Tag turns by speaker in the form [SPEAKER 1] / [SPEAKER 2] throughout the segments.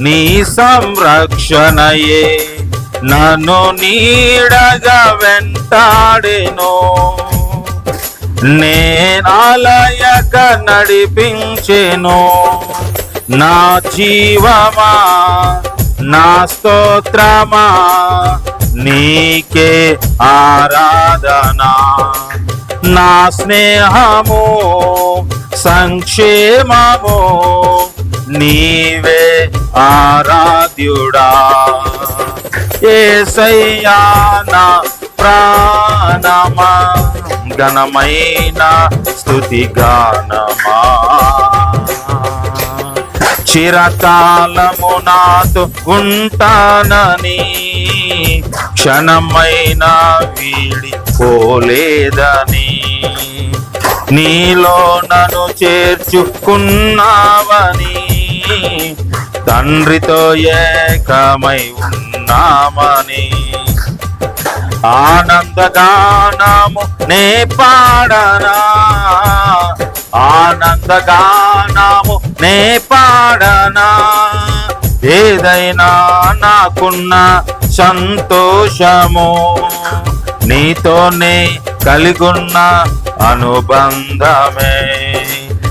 [SPEAKER 1] నీ సంరక్షణయే. నన్ను నీడగా వెంటాడెను. నేనాలయక నడిపించెను. నా జీవమా నా స్తోత్రమా నీకే ఆరాధనా. నా స్నేహము సంక్షేమము నీవే ఆరాధ్యుడా. ఏసయ్యా నా ప్రాణమా ఘనమైన స్థుతి గానమా. చిరకాలము నాతో ఉంటానని క్షణమైన వీడి పోలేదని నీలో నన్ను చేర్చుకున్నావని తండ్రితో ఏకమై ఉన్నామని. ఆనందగానము నే పాడనా? ఆనందగానము నే పాడనా? ఏదైనా నాకున్న సంతోషము నీతోనే కలిగున్న అనుబంధమే.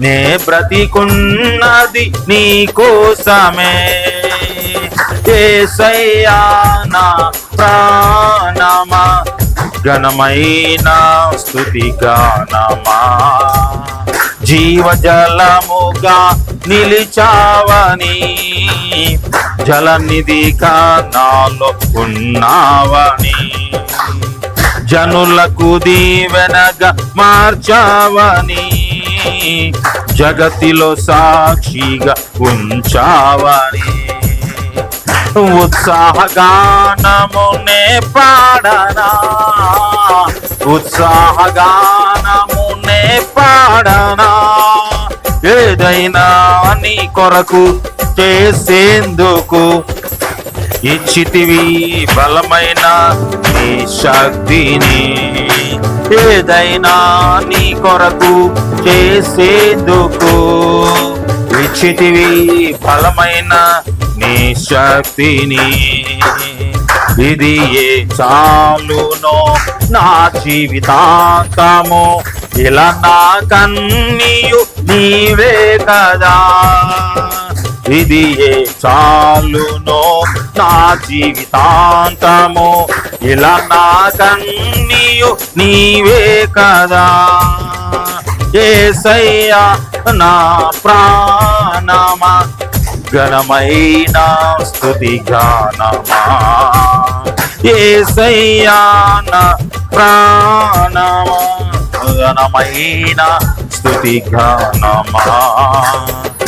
[SPEAKER 1] నే బ్రతికున్నది నీ కోసమే ఏసయ్యా నా ప్రాణమా ఘనమైన స్థుతి గానమా జీవజలముగా నిలిచావని జలనిధిగా నాలో ఉన్నావని జనులకు దీవెనగా మార్చావని జగతిలో సాక్షిగా ఉంచావని. ఉత్సాహగానమునే పాడనా? ఉత్సాహగానమునే పాడనా? ఏదైనా నీ కొరకు చేసేందుకు ఇచ్చితివి బలమైన నీ శక్తిని. ఏదైనా నీ కొరకు చేసేందుకు ఇచ్చితివి బలమైన నీ శక్తిని. ఇది ఏ చాలునో నా జీవితాంతము. ఇలా నా కన్నీయు నీవే కదా. ఇది ఏ చాలునో నా జీవితాంతము. ఇలా నా కన్నీయు నీవే కదా. ఏసయ్యా నా ప్రాణమా. ఘనమైన స్థుతి గానమా. ఏసయ్యా నా ప్రాణమా. ఘనమైన స్థుతి గానమా.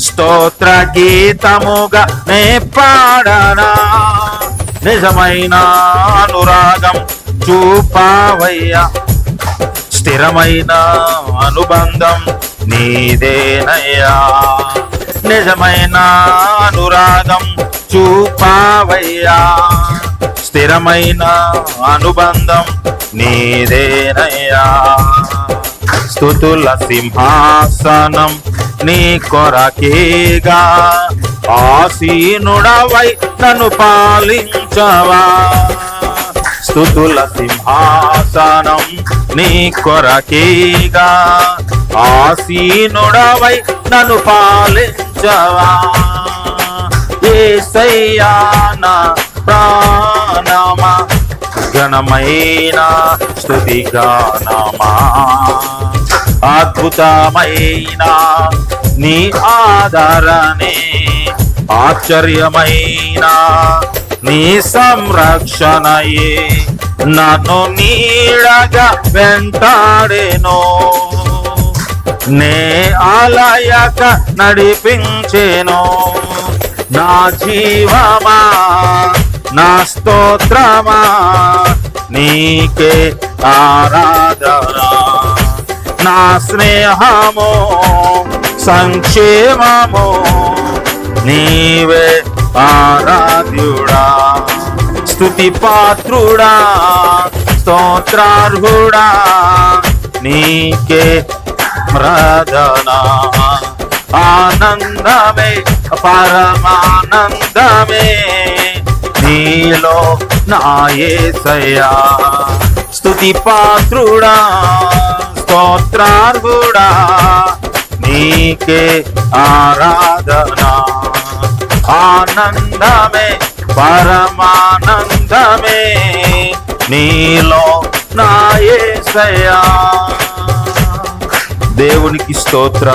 [SPEAKER 1] స్తోత్ర గీతముగా నే పాడనా. నిజమైన అనురాగం చూపావయ్యా. స్థిరమైన అనుబంధం నీదేనయ్యా. నిజమైన అనురాగం చూపావయ్యా. స్థిరమైన అనుబంధం నీదేనయ్యా. స్థుతుల సింహాసనం నీ కొరకేగా. ఆసీనుడవై నన్ను పాలించవా. స్థుతుల సింహాసనం నీ కొరకేగా. ఆసీనుడవై నన్ను పాలించవా. ఏసయ్యా నా ప్రాణమా. ఘనమైన స్థుతి గానమా అద్భుతమైన నీ ఆధారనే ఆశ్చర్యమైన నీ సంరక్షణయే. నన్ను నీడగా వెంటాడేను. నే ఆలయక నడిపించేను. నా జీవమా నా స్తోత్రమా నీకే ఆరాధనా. నా స్నేహము సంక్షేమము నీవే ఆరాధ్యుడా స్థుతి పాత్రుడా స్తోత్రార్హుడా నీకే ప్రదనా ఆనందమే పరమానందమే నీలో నాయసయా స్థుతి పాత్రుడా స్తోత్రార్గుడా నీకే ఆరాధన. ఆనందమే పరమానందమే నీలో నాయసయా దేవునికి స్తోత్ర.